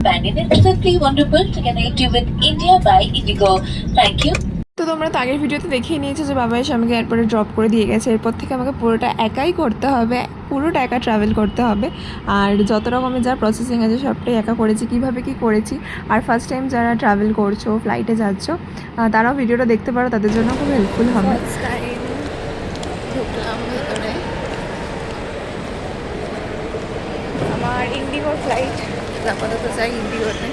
Bandit is simply wonderful to connect you with India by Indigo. Thank তো তোমরা তো আগের ভিডিওতে দেখিয়ে নিয়েছো যে বাবা এসে আমাকে এয়ারপোর্টে ড্রপ করে দিয়ে গেছে। এরপর থেকে আমাকে পুরোটা একাই করতে হবে পুরোটা একা ট্রাভেল করতে হবে। আর যত রকমের যা প্রসেসিং আছে সবটাই একা করেছি কীভাবে কি করেছি। আর ফার্স্ট টাইম যারা ট্রাভেল করছ ফ্লাইটে যাচ্ছ তারাও ভিডিওটা দেখতে পারো তাদের জন্য খুব হেল্পফুল হবে। আমার ইন্ডিগোর ফ্লাইট আপাতত যাই ইন্ডিগোতে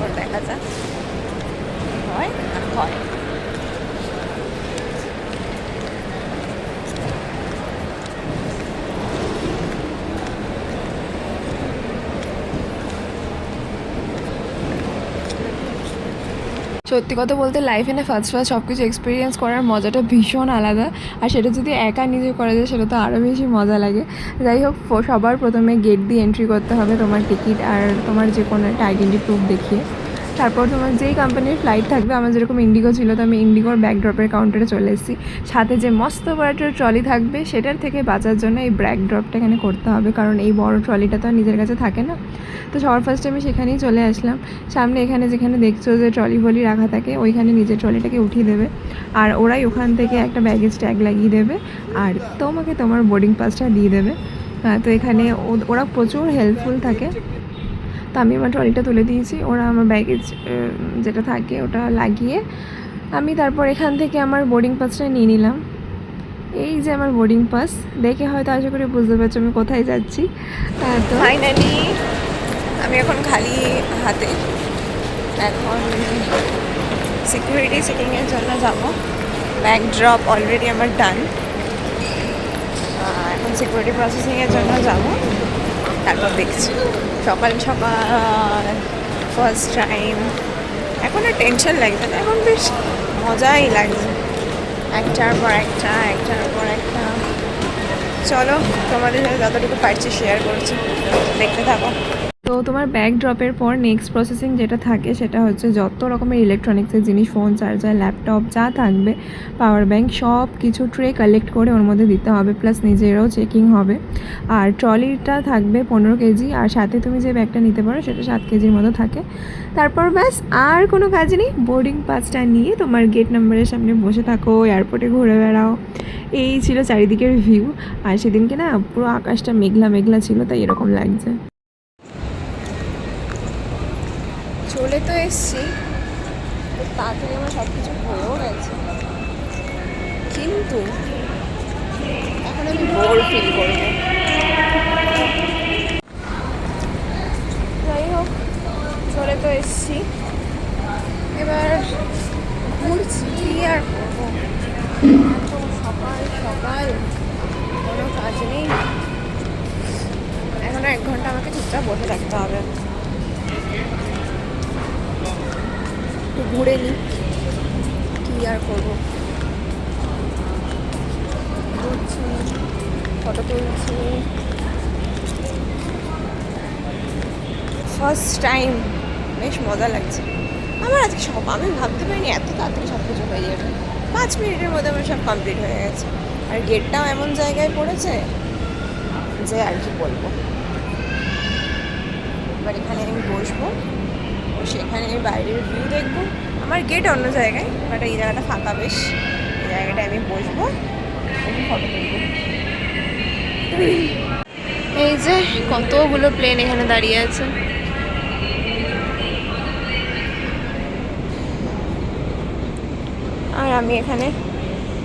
ওর দেখা যাক কি সত্যি কথা বলতে লাইফে না ফার্স্ট ফার্স্ট সব কিছু এক্সপিরিয়েন্স করার মজাটা ভীষণ আলাদা। আর সেটা যদি একা নিজে করা যায়, সেটা তো আরও বেশি মজা লাগে। যাই হোক সবার প্রথমে গেট দিয়ে এন্ট্রি করতে হবে তোমার টিকিট আর তোমার যে কোনো একটা আইডেন্টি প্রুফ দেখিয়ে। তারপর তোমার যেই কোম্পানির ফ্লাইট থাকবে, আমার যেরকম ইন্ডিগো ছিল, তো আমি ইন্ডিগোর ব্যাকড্রপের কাউন্টারে চলে এসেছি। সাথে যে মস্ত বড় একটা ট্রলি থাকবে, সেটার থেকে বাঁচার জন্য এই ব্যাকড্রপটা এখানে করতে হবে, কারণ এই বড় ট্রলিটা তো আর নিজের কাছে থাকে না। তো সবার ফার্স্টে আমি সেখানেই চলে আসলাম। সামনে এখানে যেখানে দেখছ যে ট্রলি ভলি রাখা থাকে, ওইখানে নিজের ট্রলিটাকে উঠিয়ে দেবে। আর ওরাই ওখান থেকে একটা ব্যাগেজ ট্যাগ লাগিয়ে দেবে, আর তোমাকে তোমার বোর্ডিং পাসটা দিয়ে দেবে। তো এখানে ওরা প্রচুর হেল্পফুল থাকে। তো আমি আমার ট্রলিটা তুলে দিয়েছি। ওরা আমার ব্যাগেজ যেটা থাকে ওটা লাগিয়ে আমি তারপর এখান থেকে আমার বোর্ডিং পাসটা নিয়ে নিলাম। এই যে আমার বোর্ডিং পাস দেখে হয়তো আশা করি বুঝতে পারছ আমি কোথায় যাচ্ছি। তো ফাইনালি আমি এখন খালি হাতে। এখন সিকিউরিটি চেকিংয়ের জন্য যাব। ব্যাগ ড্রপ অলরেডি আমার ডান এখন সিকিউরিটি প্রসেসিংয়ের জন্য যাব। তারপর দেখছি। সকাল সকাল ফার্স্ট টাইম এখন আর টেনশন লাগছে না। এখন বেশ মজাই লাগছে একটার পর একটা, একটার পর একটা। চলো, তোমাদের সাথে যতটুকু পারছি শেয়ার করছি। দেখতে থাকো। তোমার ব্যাগ ড্রপের পর নেক্সট প্রসেসিং যেটা থাকে সেটা হচ্ছে যত রকমের ইলেকট্রনিক্সের জিনিস ফোন চার্জার ল্যাপটপ যা থাকবে পাওয়ার ব্যাংক সব কিছু ট্রে কালেক্ট করে ওর মধ্যে দিতে হবে প্লাস নিজেরও চেকিং হবে। আর ট্রলিটা থাকবে পনেরো কেজি, আর সাথে তুমি যে ব্যাগটা নিতে পারো সেটা সাত কেজির মতো থাকে। তারপর ব্যাস, আর কোনো কাজ নেই। বোর্ডিং পাসটা নিয়ে তোমার গেট নাম্বারের সামনে বসে থাকো এয়ারপোর্টে ঘুরে বেড়াও। এই ছিল চারিদিকের ভিউ আর সেদিনকে না পুরো আকাশটা মেঘলা মেঘলা ছিল, তাই এরকম লাগছে। এসছি। তাড়াতাড়ি আমার সব কিছু হয়েও গেছে। কিন্তু এখন আমি বোর ফিল করব। যাই হোক চলে তো এসছি। এবার ঘুরছি, কি আর করব? সকাল সকাল, কোনো কাজ নেই। এখন এক ঘণ্টা আমাকে চুপচাপ বসে থাকতে হবে। একটু ঘুরে নিই কী আর করব? ফটো তুলছি। ফার্স্ট টাইম বেশ মজা লাগছে। আমার আজকে সব আমি ভাবতে পারিনি এত তাড়াতাড়ি সব কিছু হয়ে যাবে। পাঁচ মিনিটের মধ্যে আমার সব কমপ্লিট হয়ে গেছে। আর গেটটাও এমন জায়গায় পড়েছে যে আর কি বলব? এবার এখানে আমি বসবো। সেখানে বাইরের ভিউ দেখব। আমার গেট অন্য জায়গায় বাট এই জায়গাটা ফাঁকা বেশ। এই জায়গাটায় আমি বসবো। ফটো তুলবো। এই যে কতগুলো প্লেন এখানে দাঁড়িয়ে আছে। আর আমি এখানে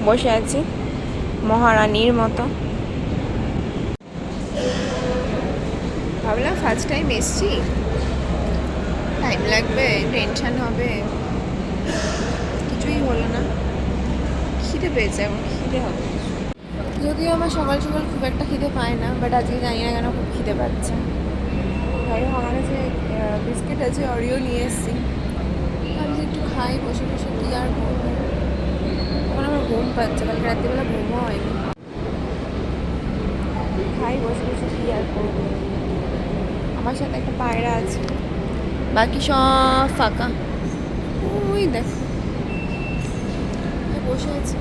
বসে আছি, মহারানীর মতো। ভাবলাম ফার্স্ট টাইম এসছি। টাইম লাগবে টেনশন হবে। কিছুই হলো না। খিদে পেয়েছে এখন খিদে হবে। যদিও আমার সকাল সকাল খুব একটা খিদে পায় না বাট আজকে জানি না কেন খুব খিদে পাচ্ছে। হোক, আমার কাছে বিস্কিট আছে অরিও নিয়ে এসেছি। ভাবছি একটু খাই, বসে বসে কী আর করব। এখন আমার ঘুম পাচ্ছে, কালকে রাত্রিবেলা ঘুমও হয়নি। খাই, বসে বসে কী আর করব। আমার সাথে একটা পায়রা আছে। বাকি সব ফাঁকা। ওই দেখো। বসে আছে।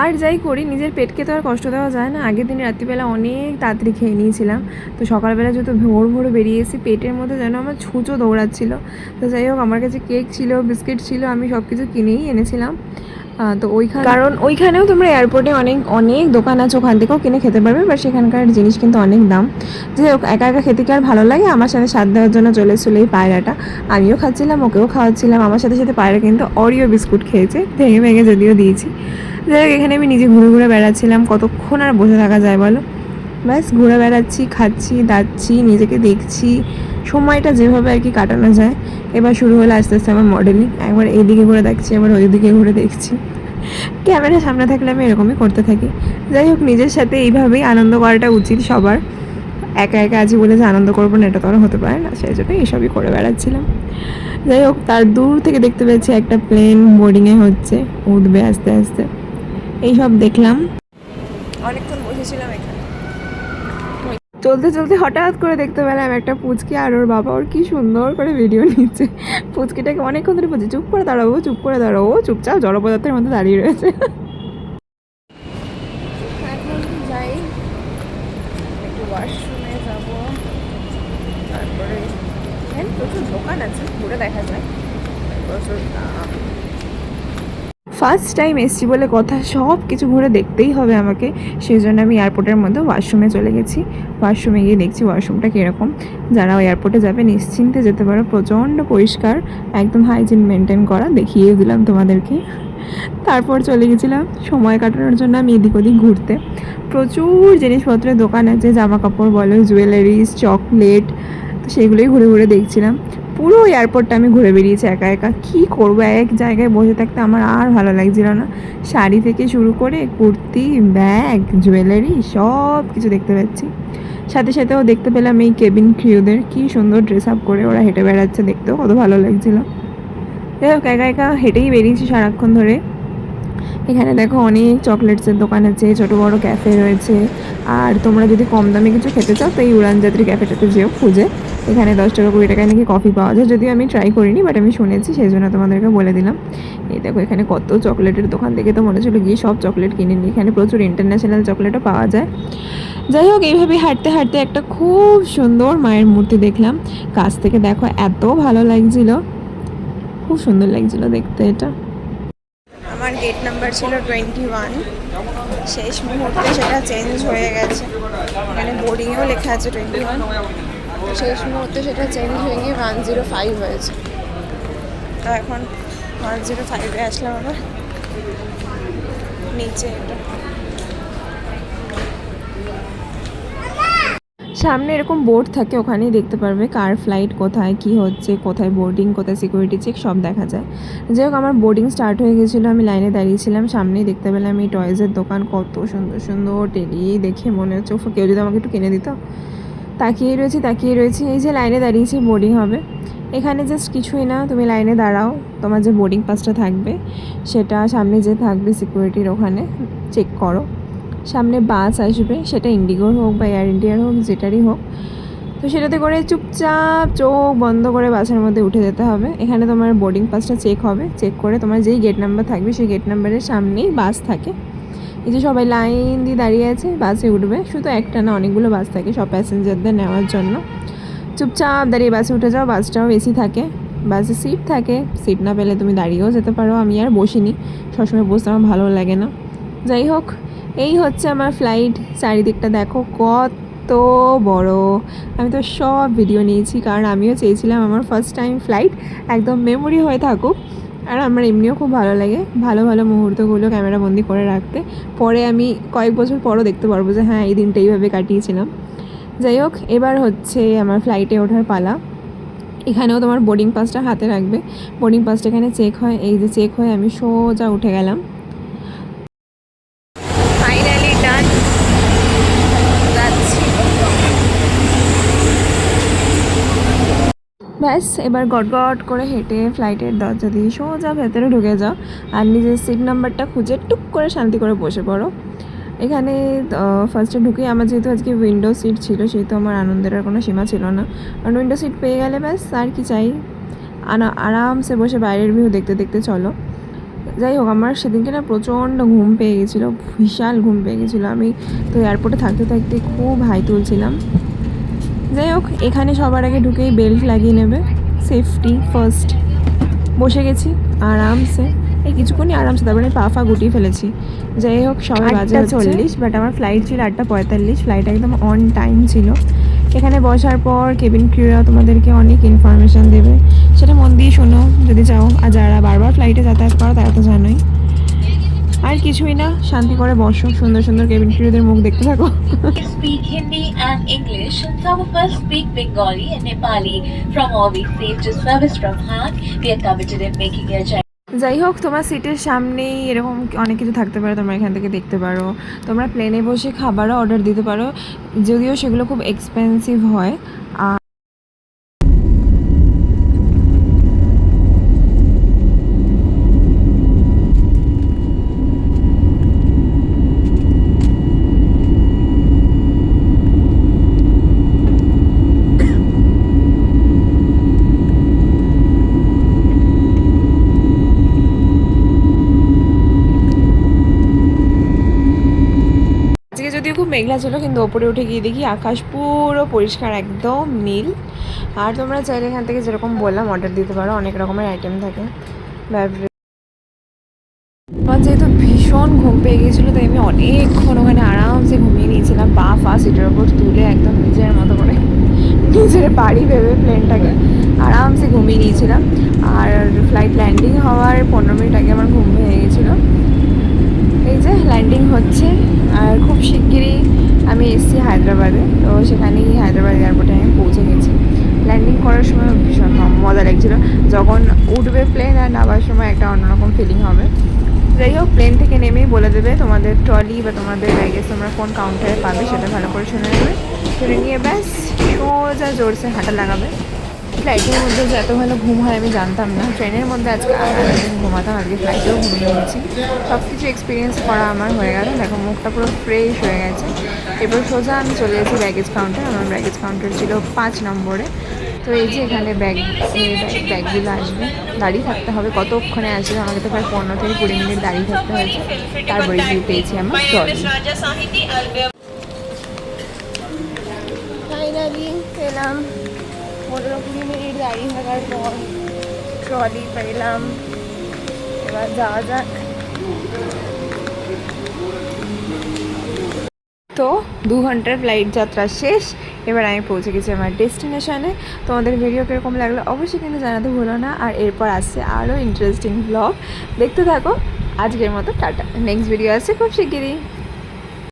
আর যাই করি, নিজের পেটকে তো আর কষ্ট দেওয়া যায় না। আগের দিন রাত্রিবেলা অনেক তাড়াতাড়ি খেয়ে নিয়েছিলাম। তো সকালবেলা যত ভোর ভোর বেরিয়ে এসেছি, পেটের মধ্যে যেন আমার ছুঁচো দৌড়াচ্ছিল। তো যাই হোক, আমার কাছে কেক ছিল, বিস্কিট ছিল, আমি সব কিছু কিনেই এনেছিলাম। তো ওইখানে কারণ ওইখানেও তোমরা এয়ারপোর্টে অনেক অনেক দোকান আছে, ওখান থেকেও কিনে খেতে পারবে বাট সেখানকার জিনিস কিন্তু অনেক দাম। যে একা একা খেতে কি আর ভালো লাগে? আমার সাথে স্বাদ দেওয়ার জন্য চলে এসেছিল এই পায়রাটা। আমিও খাচ্ছিলাম, ওকেও খাওয়াচ্ছিলাম। আমার সাথে সাথে পায়রা কিন্তু অরিও বিস্কুট খেয়েছে, ভেঙে ভেঙে যদিও দিয়েছি। যাই হোক, এখানে আমি নিজে ঘুরে ঘুরে বেড়াচ্ছিলাম, কতক্ষণ আর বসে থাকা যায় বলো? ব্যাস, ঘুরে বেড়াচ্ছি, খাচ্ছি, দাচ্ছি, নিজেকে দেখছি। সময়টা যেভাবে আর কি কাটানো যায়, এবার শুরু হলো আস্তে আস্তে আমার মডেলিং একবার এইদিকে ঘুরে দেখছি একবার ওইদিকে ঘুরে দেখছি। ক্যামেরার সামনে থাকলে আমি এরকমই করতে থাকি। যাই হোক, নিজের সাথে এইভাবেই আনন্দ করাটা উচিত সবার। একা একা আছি বলে যে আনন্দ করব না, এটা তো আর হতে পারে না, সেই জন্য এইসবই করে বেড়াচ্ছিলাম। যাই হোক, তার দূর থেকে দেখতে পেয়েছি একটা প্লেন বোর্ডিংয়ে হচ্ছে, উঠবে আস্তে আস্তে। এইসব দেখলাম। অনেকক্ষণ বসেছিলাম চলতে চলতে হঠাৎ করে দেখতে পেলাম একটা পুচকি আর ওর বাবা ওর কি সুন্দর করে ভিডিও নিচ্ছে। পুচকিটাকে অনেকক্ষণ ধরে বলছে, চুপ করে দাঁড়াবো চুপ করে দাঁড়াবো চুপচাপ জড় পদার্থের মধ্যে দাঁড়িয়ে রয়েছে এখন যাই একটু ওয়াশরুমে যাব তারপরে এখানে প্রচুর দোকান আছে ঘুরে দেখা যায় প্রচুর দাম ফার্স্ট টাইম এসছি বলে কথা সব কিছু ঘুরে দেখতেই হবে আমাকে। সেই জন্য আমি এয়ারপোর্টের মধ্যে ওয়াশরুমে চলে গেছি। ওয়াশরুমে গিয়ে দেখছি ওয়াশরুমটা কীরকম। যারা এয়ারপোর্টে যাবে নিশ্চিন্তে যেতে পারো। প্রচণ্ড পরিষ্কার, একদম হাইজিন মেনটেন করা। দেখিয়ে দিলাম তোমাদেরকে। তারপর চলে গেছিলাম। সময় কাটানোর জন্য আমি এদিক ওদিক ঘুরতে। প্রচুর জিনিসপত্রের দোকান আছে জামা কাপড় বলো জুয়েলারিস চকলেট তো সেগুলোই ঘুরে ঘুরে দেখছিলাম। পুরো এয়ারপোর্টটা আমি ঘুরে বেরিয়েছি একা একা। কী করব? এক জায়গায় বসে থাকতে আমার আর ভালো লাগছিল না। শাড়ি থেকে শুরু করে কুর্তি, ব্যাগ জুয়েলারি সব কিছু দেখতে পাচ্ছি। সাথে সাথেও দেখতে পেলাম এই কেবিন ক্রিউদের কি সুন্দর ড্রেস আপ করে ওরা হেঁটে বেড়াচ্ছে দেখতেও কত ভালো লাগছিল। যাই হোক, একা একা হেঁটেই বেরিয়েছি সারাক্ষণ ধরে। এখানে দেখো অনেক চকলেটসের দোকান আছে, ছোট বড় ক্যাফে রয়েছে। আর তোমরা যদি কম দামে কিছু খেতে চাও, তো এই উড়ান যাত্রী ক্যাফেটাতে যেও খুঁজে। এখানে দশ টাকা, কুড়ি টাকায় নাকি কফি পাওয়া যায়। যদিও আমি ট্রাই করিনি বাট আমি শুনেছি সেই জন্য তোমাদেরকে বলে দিলাম। এই দেখো এখানে কত চকলেটের দোকান। থেকে তো মনে হচ্ছিল গিয়ে সব চকলেট কিনে নিই। এখানে প্রচুর ইন্টারন্যাশনাল চকলেটও পাওয়া যায়। যাই হোক এইভাবে হাঁটতে হাঁটতে একটা খুব সুন্দর মায়ের মূর্তি দেখলাম। কাছ থেকে দেখো এত ভালো লাগছিল। খুব সুন্দর লাগছিল দেখতে এটা। আমার গেট নাম্বার ছিল টোয়েন্টি ওয়ান শেষ মুহূর্তে সেটা চেঞ্জ হয়ে গেছে। এখানে বোর্ডিংয়েও লেখা আছে টোয়েন্টি ওয়ান শেষ মুহূর্তে সেটা চেঞ্জ হয়ে গিয়ে ওয়ান জিরো ফাইভ হয়েছে। তো এখন ওয়ান জিরো ফাইভে আসলাম আবার। নিচে এটা। সামনে এরকম বোর্ড থাকে, ওখানেই দেখতে পারবে কার ফ্লাইট কোথায়, কি হচ্ছে, কোথায় বোর্ডিং কোথায় সিকিউরিটি চেক সব দেখা যায়। যাই হোক, আমার বোর্ডিং স্টার্ট হয়ে গেছিল, আমি লাইনে দাঁড়িয়েছিলাম, সামনেই দেখতে পেলাম এই টয়েসের দোকান, কত সুন্দর সুন্দর টেডি দেখে মনে হচ্ছে কেউ যদি আমাকে একটু কিনে দিত। তাকিয়ে রয়েছি তাকিয়ে রয়েছি, এই যে লাইনে দাঁড়িয়েছি বোর্ডিং হবে। এখানে জাস্ট কিছুই না, তুমি লাইনে দাঁড়াও, তোমার যে বোর্ডিং পাসটা থাকবে, সেটা সামনে যে থাকবে সিকিউরিটির ওখানে চেক করো। সামনে বাস আসবে, সেটা ইন্ডিগোর হোক বা এয়ার ইন্ডিয়ার হোক, যেটারই হোক। তো সেটাতে করে চুপচাপ চোখ বন্ধ করে বাসের মধ্যে উঠে যেতে হবে। এখানে তোমার বোর্ডিং পাসটা চেক হবে। চেক করে তোমার যেই গেট নাম্বার থাকবে, সেই গেট নাম্বারের সামনেই বাস থাকে। এই যে সবাই লাইন দিয়ে দাঁড়িয়ে আছে, বাসে উঠবে। শুধু একটা না, অনেকগুলো বাস থাকে সব প্যাসেঞ্জারদের নেওয়ার জন্য। চুপচাপ দাঁড়িয়ে বাসে উঠে যাও, বাসটাও এসি থাকে। বাসে সিট থাকে। সিট না পেলে তুমি দাঁড়িয়েও যেতে পারো। আমি আর বসিনি। সবসময় বসতে আমার ভালো লাগে না। যাই হোক এই হচ্ছে আমার ফ্লাইট চারিদিকটা দেখো কত বড়। আমি তো সব ভিডিও নিয়েছি, কারণ আমিও চেয়েছিলাম আমার ফার্স্ট টাইম ফ্লাইট একদম মেমোরি হয়ে থাকুক। আর আমার এমনিও খুব ভালো লাগে ভালো ভালো মুহূর্তগুলো ক্যামেরা বন্দি করে রাখতে। পরে আমি কয়েক বছর পরও দেখতে পারব যে হ্যাঁ এই দিনটা এইভাবে কাটিয়েছিলাম। যাই হোক, এবার হচ্ছে আমার ফ্লাইটে ওঠার পালা। এখানেও তোমার বোর্ডিং পাসটা হাতে রাখবে। বোর্ডিং পাসটা এখানে চেক হয়, এই যে চেক হয়ে আমি সোজা উঠে গেলাম ফাইনালি ডান যাচ্ছি ব্যাস, এবার গট করে হেঁটে ফ্লাইটের দরজা দিয়ে সোজা ভেতরে ঢুকে যাও আর নিজের সিট নাম্বারটা খুঁজে টুক করে শান্তি করে বসে পড়ো। এখানে ফার্স্টে ঢুকে আমার যেহেতু আজকে উইন্ডো সিট ছিল, সেহেতু আমার আনন্দের আর কোনো সীমা ছিল না। কারণ উইন্ডো সিট পেয়ে গেলে ব্যাস, আর কি চাই? আরামসে বসে বাইরের ভিউ দেখতে দেখতে চলো। যাই হোক, আমার সেদিনকে না প্রচণ্ড ঘুম পেয়ে গেছিল, বিশাল ঘুম পেয়ে গেছিল। আমি তো এয়ারপোর্টে থাকতে থাকতে খুব হাই তুলছিলাম। যাই হোক এখানে সবার আগে ঢুকেই বেল্ট লাগিয়ে নেবে। সেফটি ফার্স্ট বসে গেছি আরামসে। এই কিছুক্ষণই আরামসে তারপরে পা ফা গুটিয়ে ফেলেছি। যাই হোক সবাই বাজে চল্লিশ বাট আমার ফ্লাইট ছিল আটটা পঁয়তাল্লিশ ফ্লাইট একদম অন টাইম ছিল। এখানে বসার পর কেবিন ক্রিউরা তোমাদেরকে অনেক ইনফরমেশান দেবে। সেটা মন দিয়ে শোনো যদি চাও। আর যারা বারবার ফ্লাইটে যাতায়াত করো তারা তো জানোই। আর কিছুই না শান্তি করে বসো সুন্দর সুন্দর কেবিন ক্রুদের মুখ দেখতে থাকো। Speak Hindi and English some of us speak Bengali and Nepali from all we save to service from heart we are committed in making a যাই হোক তোমার সিটের সামনেই এরকম অনেক কিছু থাকতে পারে তোমরা এখান থেকে দেখতে পারো। তোমরা প্লেনে বসে খাবারও অর্ডার দিতে পারো যদিও সেগুলো খুব এক্সপেন্সিভ হয়। আর মেঘলা ছিল, কিন্তু ওপরে উঠে গিয়ে দেখি আকাশ পুরো পরিষ্কার, একদম নীল। আর তোমরা চাইলে এখান থেকে যেরকম বললাম অর্ডার দিতে পারো, অনেক রকমের আইটেম থাকে। আমার যেহেতু ভীষণ ঘুম পেয়ে গিয়েছিল, তাই আমি অনেকক্ষণ ওখানে আরামসে ঘুমিয়ে নিয়েছিলাম, পা ফা সিটের ওপর তুলে একদম নিজের মতো করে নিজের বাড়ি ভেবে প্লেনটাকে আরামসে ঘুমিয়ে নিয়েছিলাম। আর ফ্লাইট ল্যান্ডিং হওয়ার পনেরো মিনিট আগে আমার ঘুম ভেঙে গেছিল এই যে ল্যান্ডিং হচ্ছে, আর খুব শিগগিরই আমি এসেছি হায়দ্রাবাদে। তো সেখানেই হায়দ্রাবাদ এয়ারপোর্টে আমি পৌঁছে গেছি। ল্যান্ডিং করার সময় ভীষণ মজা লাগছিল। যখন উঠবে প্লেন আর নামার সময় একটা অন্যরকম ফিলিং হবে। যাই হোক প্লেন থেকে নেমেই বলে দেবে তোমাদের ট্রলি বা তোমাদের ব্যাগেজ তোমরা কোন কাউন্টারে পাবে, সেটা ভালো করে শুনে নেবে। শুনে নিয়ে ব্যাস, সোজা জোরসে হাঁটা লাগাবে। ফ্লাইটের মধ্যে যে এত ভালো ঘুম হয় আমি জানতাম না। ট্রেনের মধ্যে আজকে ঘুমাতাম আজকে ফ্লাইটেও ঘুমিয়ে নিয়েছি সব কিছু এক্সপিরিয়েন্স করা আমার হয়ে গেল। দেখো, মুখটা পুরো ফ্রেশ হয়ে গেছে। এবার সোজা আমি চলে গেছি ব্যাগেজ কাউন্টার আমার ব্যাগেজ কাউন্টার ছিল পাঁচ নম্বরে। তো এই যে এখানে ব্যাগ ব্যাগ ব্যাগগুলো আসবে। দাঁড়িয়ে থাকতে হবে। কতক্ষণে আসবে আমাকে তো প্রায় পনেরো থেকে কুড়ি মিনিট দাঁড়িয়ে থাকতে হয়েছে। তারপরে গিয়ে পেয়েছি আমার ট্রলি ফাইনালি পেলাম পনেরো কুড়ি মিনিট দাঁড়িয়ে থাকার পর ট্রলি পেলাম এবার যাওয়া যাক তো দু ঘণ্টার ফ্লাইট যাত্রা শেষ এবার আমি পৌঁছে গেছি আমার ডেস্টিনেশনে তোমাদের ভিডিও কীরকম লাগল অবশ্যই কিন্তু জানাতে ভুলো না আর এরপর আসছে আরও ইন্টারেস্টিং ব্লগ দেখতে থাকো আজকের মতো টাটা নেক্সট ভিডিও আসছে খুব শিগগিরই